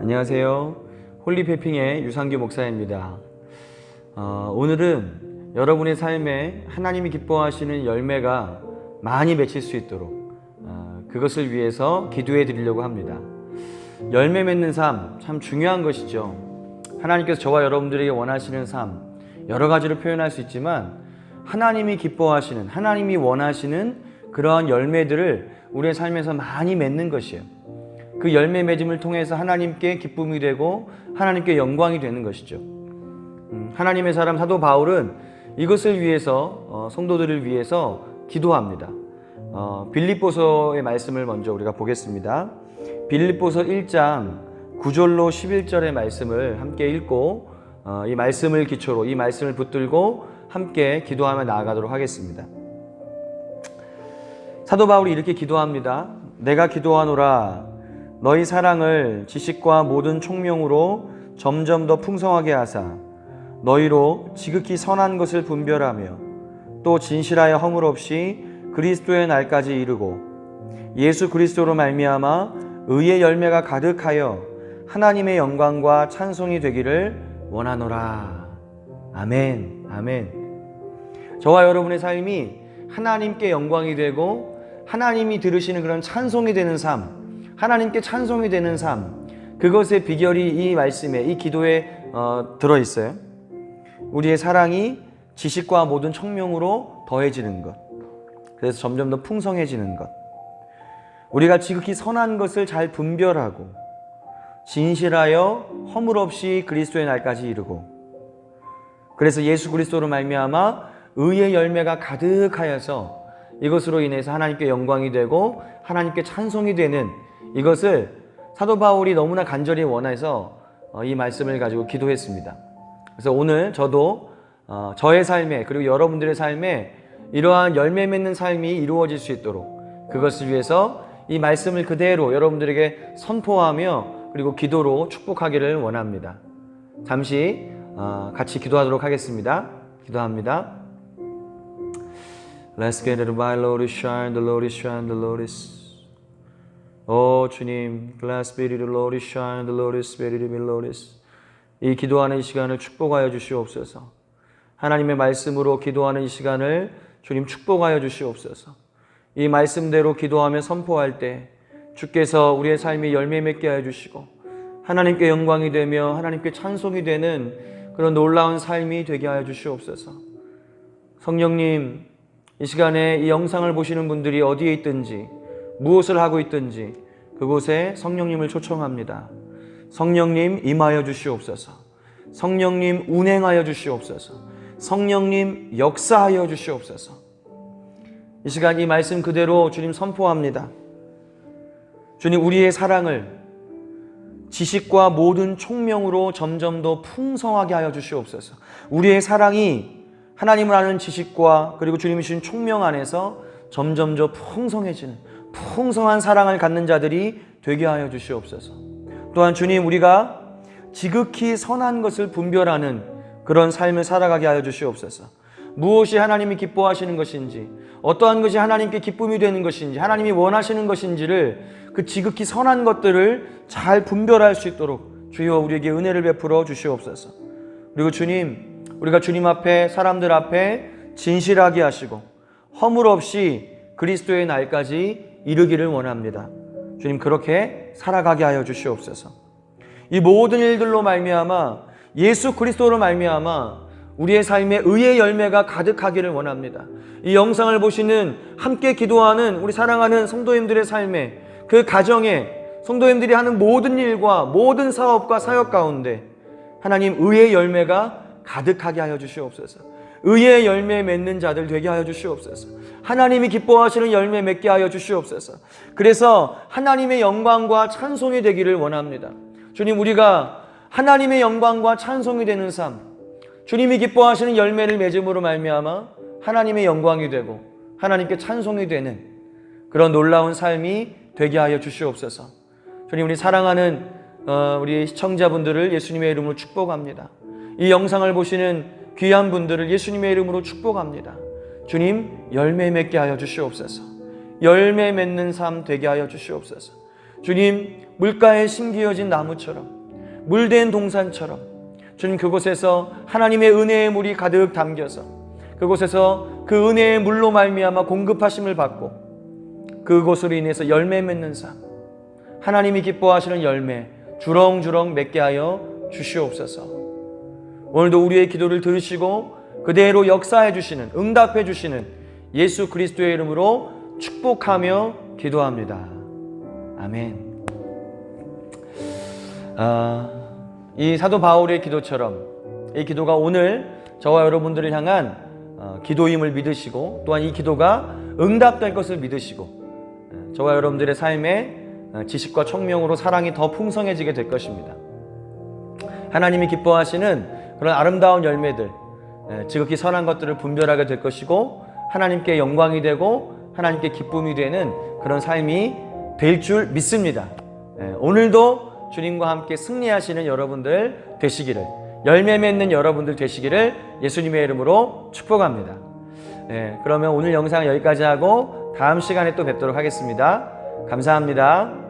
안녕하세요. 홀리페핑의 유상규 목사입니다. 어, 오늘은 여러분의 삶에 하나님이 기뻐하시는 열매가 많이 맺힐 수 있도록 어, 그것을 위해서 기도해 드리려고 합니다. 열매 맺는 삶 참 중요한 것이죠. 하나님께서 저와 여러분들에게 원하시는 삶 여러 가지로 표현할 수 있지만 하나님이 기뻐하시는 하나님이 원하시는 그러한 열매들을 우리의 삶에서 많이 맺는 것이에요. 그 열매 맺음을 통해서 하나님께 기쁨이 되고 하나님께 영광이 되는 것이죠. 음, 하나님의 사람 사도 바울은 이것을 위해서 어, 성도들을 위해서 기도합니다. 어, 빌립보서의 말씀을 먼저 우리가 보겠습니다. 빌립보서 1장 9절로 11절의 말씀을 함께 읽고 어, 이 말씀을 기초로 이 말씀을 붙들고 함께 기도하며 나아가도록 하겠습니다. 사도 바울이 이렇게 기도합니다. 내가 기도하노라 너희 사랑을 지식과 모든 총명으로 점점 더 풍성하게 하사 너희로 지극히 선한 것을 분별하며 또 진실하여 허물 없이 그리스도의 날까지 이르고 예수 그리스도로 말미암아 의의 열매가 가득하여 하나님의 영광과 찬송이 되기를 원하노라. 아멘. 아멘. 저와 여러분의 삶이 하나님께 영광이 되고 하나님이 들으시는 그런 찬송이 되는 삶, 하나님께 찬송이 되는 삶, 그것의 비결이 이 말씀에, 이 기도에 어, 들어 있어요. 우리의 사랑이 지식과 모든 청명으로 더해지는 것. 그래서 점점 더 풍성해지는 것. 우리가 지극히 선한 것을 잘 분별하고 진실하여 허물 없이 그리스도의 날까지 이르고 그래서 예수 그리스도로 말미암아 의의 열매가 가득하여서 이것으로 인해서 하나님께 영광이 되고 하나님께 찬송이 되는 이것을 사도 바울이 너무나 간절히 원해서 어, 이 말씀을 가지고 기도했습니다. 그래서 오늘 저도 어, 저의 삶에 그리고 여러분들의 삶에 이러한 열매 맺는 삶이 이루어질 수 있도록 그것을 위해서 이 말씀을 그대로 여러분들에게 선포하며 그리고 기도로 축복하기를 원합니다. 잠시 어, 같이 기도하도록 하겠습니다. 기도합니다. Let's get it by Lord is shine, the Lord is shine, the Lord is. 오 주님, Blessed be the Lord is shine, the Lord is spirit, the Lord is. 이 기도하는 이 시간을 축복하여 주시옵소서. 하나님의 말씀으로 기도하는 이 시간을 주님 축복하여 주시옵소서. 이 말씀대로 기도하며 선포할 때 주께서 우리의 삶이 열매 맺게 하여 주시고 하나님께 영광이 되며 하나님께 찬송이 되는 그런 놀라운 삶이 되게 하여 주시옵소서. 성령님, 이 시간에 이 영상을 보시는 분들이 어디에 있든지 무엇을 하고 있든지 그곳에 성령님을 초청합니다. 성령님 임하여 주시옵소서. 성령님 운행하여 주시옵소서. 성령님 역사하여 주시옵소서. 이 시간 이 말씀 그대로 주님 선포합니다. 주님 우리의 사랑을 지식과 모든 총명으로 점점 더 풍성하게 하여 주시옵소서. 우리의 사랑이 하나님을 아는 지식과 그리고 주님이 주신 총명 안에서 점점 더 풍성해지는 풍성한 사랑을 갖는 자들이 되게 하여 주시옵소서. 또한 주님 우리가 지극히 선한 것을 분별하는 그런 삶을 살아가게 하여 주시옵소서. 무엇이 하나님이 기뻐하시는 것인지, 어떠한 것이 하나님께 기쁨이 되는 것인지, 하나님이 원하시는 것인지를 그 지극히 선한 것들을 잘 분별할 수 있도록 주여 우리에게 은혜를 베풀어 주시옵소서. 그리고 주님, 우리가 주님 앞에 사람들 앞에 진실하게 하시고 허물 없이 그리스도의 날까지 이르기를 원합니다. 주님 그렇게 살아가게 하여 주시옵소서. 이 모든 일들로 말미암아 예수 그리스도로 말미암아 우리의 삶에 의의 열매가 가득하기를 원합니다. 이 영상을 보시는 함께 기도하는 우리 사랑하는 성도님들의 삶에 그 가정에 성도님들이 하는 모든 일과 모든 사업과 사역 가운데 하나님 의의 열매가 가득하게 하여 주시옵소서. 의의 열매 맺는 자들 되게 하여 주시옵소서. 하나님이 기뻐하시는 열매 맺게 하여 주시옵소서. 그래서 하나님의 영광과 찬송이 되기를 원합니다. 주님 우리가 하나님의 영광과 찬송이 되는 삶, 주님이 기뻐하시는 열매를 맺음으로 말미암아 하나님의 영광이 되고 하나님께 찬송이 되는 그런 놀라운 삶이 되게 하여 주시옵소서. 주님 우리 사랑하는 어, 우리 시청자분들을 예수님의 이름으로 축복합니다. 이 영상을 보시는 귀한 분들을 예수님의 이름으로 축복합니다. 주님 열매 맺게 하여 주시옵소서. 열매 맺는 삶 되게 하여 주시옵소서. 주님, 물가에 심기어진 나무처럼, 물된 동산처럼, 주님 그곳에서 하나님의 은혜의 물이 가득 담겨서 그곳에서 그 은혜의 물로 말미암아 공급하심을 받고 그곳으로 인해서 열매 맺는 삶, 하나님이 기뻐하시는 열매 주렁주렁 맺게 하여 주시옵소서. 오늘도 우리의 기도를 들으시고 그대로 역사해 주시는 응답해 주시는 예수 그리스도의 이름으로 축복하며 기도합니다. 아멘. 아, 이 사도 바울의 기도처럼 이 기도가 오늘 저와 여러분들을 향한 어, 기도임을 믿으시고 또한 이 기도가 응답될 것을 믿으시고 어, 저와 여러분들의 삶에 어, 지식과 청명으로 사랑이 더 풍성해지게 될 것입니다. 하나님이 기뻐하시는 그런 아름다운 열매들, 에, 지극히 선한 것들을 분별하게 될 것이고 하나님께 영광이 되고 하나님께 기쁨이 되는 그런 삶이 될 줄 믿습니다. 에, 오늘도 주님과 함께 승리하시는 여러분들 되시기를 열매 맺는 여러분들 되시기를 예수님의 이름으로 축복합니다. 예, 그러면 오늘 영상 여기까지 하고 다음 시간에 또 뵙도록 하겠습니다. 감사합니다.